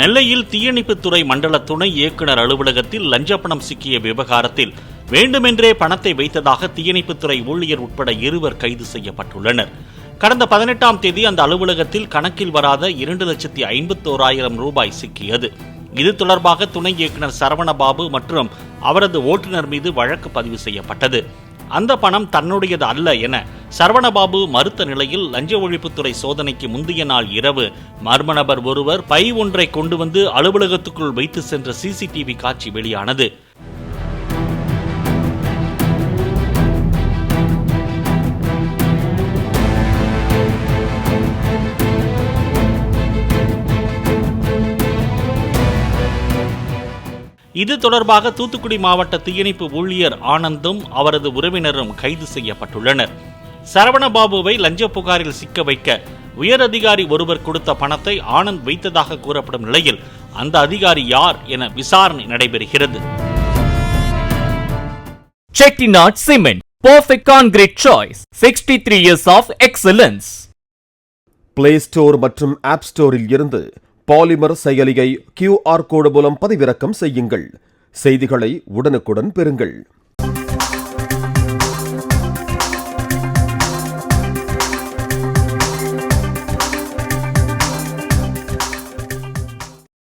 நெல்லையில் தீயணைப்புத்துறை மண்டல துணை இயக்குனர் அலுவலகத்தில் லஞ்சப்பணம் சிக்கிய விவகாரத்தில் வேண்டுமென்றே பணத்தை வைத்ததாக தீயணைப்புத்துறை ஊழியர் உட்பட இருவர் கைது செய்யப்பட்டுள்ளனர். கடந்த பதினெட்டாம் தேதி அந்த அலுவலகத்தில் கணக்கில் வராத இரண்டு லட்சத்தி ஐம்பத்தோராயிரம் ரூபாய் சிக்கியது. இது தொடர்பாக துணை இயக்குனர் சரவணபாபு மற்றும் அவரது ஓட்டுநர் மீது வழக்கு பதிவு செய்யப்பட்டது. அந்த பணம் தன்னுடையது அல்ல என சரவணபாபு மறுத்த நிலையில் லஞ்ச ஒழிப்புத்துறை சோதனைக்கு முந்தைய நாள் இரவு மர்ம நபர் ஒருவர் பை ஒன்றை கொண்டு வந்து அலுவலகத்துக்குள் வைத்து சென்ற சிசிடிவி காட்சி வெளியானது. இது தொடர்பாக தூத்துக்குடி மாவட்ட தீயணைப்பு ஊழியர் ஆனந்தும் அவரது உறவினரும் கைது செய்யப்பட்டுள்ளனர். சரவணபாபுவை லஞ்ச புகாரில் சிக்க வைக்க உயர் அதிகாரி ஒருவர் கொடுத்த பணத்தை ஆனந்த் வைத்ததாக கூறப்படும் நிலையில் அந்த அதிகாரி யார் என விசாரணை நடைபெறுகிறது Chettinad Cement, perfect concrete choice. 63 years of excellence. Play Store மற்றும் ஆப் ஸ்டோரில் இருந்து பாலிமர் செயலியை கியூஆர் கோடு மூலம் பதிவிறக்கம் செய்யுங்கள் செய்திகளை உடனுக்குடன் பெறுங்கள்